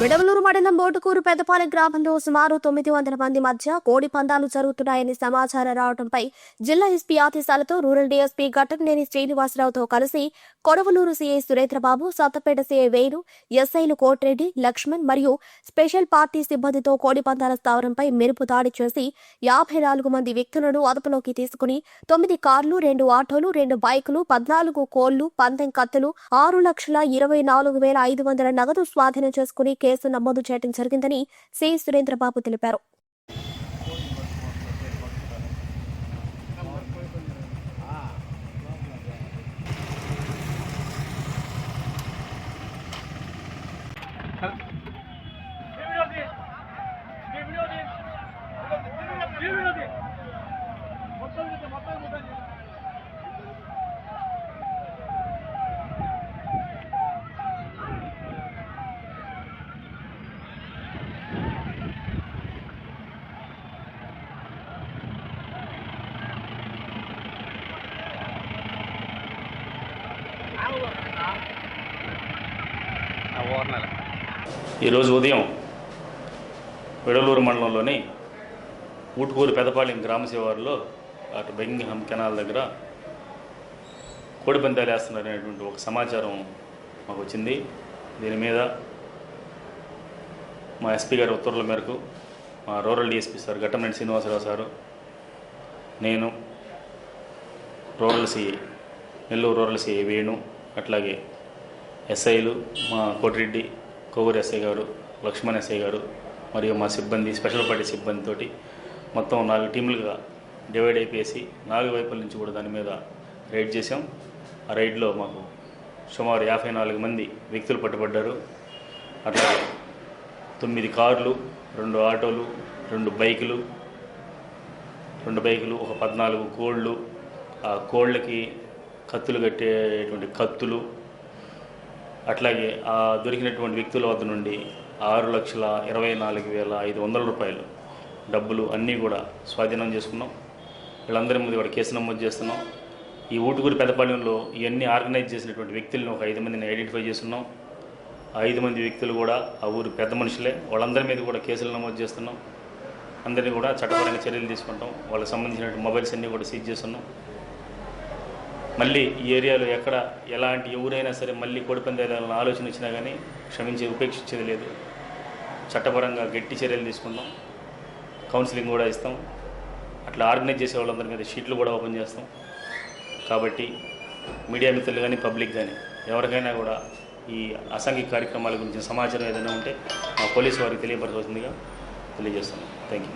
విడవలూరు మండలం బోటుకూరు పెద్దపాలెం గ్రామంలో సుమారు తొమ్మిది వందల మంది మధ్య కోడి పందాలు జరుగుతున్నాయని సమాచారం రావడంపై జిల్లా ఎస్పీ ఆదేశాలతో రూరల్ డీఎస్పీ ఘట్టంనేని శ్రీనివాసరావుతో కలిసి కొడవలూరు సీఐ సురేంద్రబాబు సత్తపేట సీఐ వేణు ఎస్ఐలు కోటిరెడ్డి లక్ష్మణ్ మరియు స్పెషల్ పార్టీ సిబ్బందితో కోడి పందాల స్థావరంపై మెరుపు దాడి చేసి యాభై నాలుగు మంది వ్యక్తులను అదుపులోకి తీసుకుని తొమ్మిది కార్లు రెండు ఆటోలు రెండు బైకులు పద్నాలుగు కోళ్ళు పందెం కత్తులు ఆరు లక్షల ఇరవై నాలుగు వేల ఐదు వందల నగదు స్వాధీనం చేసుకుని కేసు నమోదు చేయడం జరిగిందని సి సురేంద్రబాబు తెలిపారు. ఈరోజు ఉదయం విడలూరు మండలంలోని ఊటుకూరు పెదపాలెం గ్రామ శివారులో అటు బెంగింగ్హమ్ కెనాల్ దగ్గర కోడి పందాలు వేస్తున్నారనేటువంటి ఒక సమాచారం మాకు వచ్చింది దీని మీద మా ఎస్పీ గారి ఉత్తర్వుల మేరకు మా rural DSP sir Ghattamaneni Srinivasarao sir నేను rural CI Nellore rural CI Venu అట్లాగే ఎస్ఐలు మా కోటిరెడ్డి కొవ్వూరు ఎస్ఐ గారు లక్ష్మణ్ ఎస్ఐ గారు మరియు మా సిబ్బంది స్పెషల్ పార్టీ సిబ్బందితోటి మొత్తం నాలుగు టీములుగా డివైడ్ అయిపోయేసి నాలుగు వైపుల నుంచి కూడా దాని మీద రైడ్ చేసాం ఆ రైడ్లో మాకు సుమారు యాభై నాలుగు మంది వ్యక్తులు పట్టుబడ్డారు. అట్లాగే తొమ్మిది కార్లు రెండు ఆటోలు రెండు బైకులు రెండు బైకులు ఒక పద్నాలుగు కోళ్ళు. ఆ కోళ్ళకి కత్తులు కట్టేటువంటి కత్తులు అట్లాగే ఆ దొరికినటువంటి వ్యక్తుల వద్ద నుండి ఆరు లక్షల ఇరవై నాలుగు వేల ఐదు వందల రూపాయలు డబ్బులు అన్నీ కూడా స్వాధీనం చేసుకున్నాం. వీళ్ళందరి ముందు కూడా కేసు నమోదు చేస్తున్నాం. ఈ ఊటుకూరు పెద్దపాలెంలో ఇవన్నీ ఆర్గనైజ్ చేసినటువంటి వ్యక్తులను ఒక ఐదు మందిని ఐడెంటిఫై చేస్తున్నాం. ఆ ఐదు మంది వ్యక్తులు కూడా ఆ ఊరు పెద్ద మనుషులే. వాళ్ళందరి మీద కూడా కేసులు నమోదు చేస్తున్నాం. అందరినీ కూడా చట్టపరంగా చర్యలు తీసుకుంటాం. వాళ్ళకి సంబంధించిన మొబైల్స్ అన్నీ కూడా సీజ్ చేస్తున్నాం. మళ్ళీ ఈ ఏరియాలో ఎక్కడ ఎలాంటి ఎవరైనా సరే మళ్ళీ కోడిపందాలని ఆలోచన వచ్చినా కానీ క్షమించి ఉపేక్షించేది లేదు. చట్టపరంగా గట్టి చర్యలు తీసుకుందాం. కౌన్సిలింగ్ కూడా ఇస్తాం. అట్లా ఆర్గనైజ్ చేసే వాళ్ళందరి మీద షీట్లు కూడా ఓపెన్ చేస్తాం. కాబట్టి మీడియా మిత్రులు కానీ పబ్లిక్ కానీ ఎవరికైనా కూడా ఈ అసాంఘిక కార్యక్రమాల గురించి సమాచారం ఏదైనా ఉంటే మా పోలీసు వారికి తెలియపరచవలసిందిగా తెలియజేస్తున్నాం. Thank you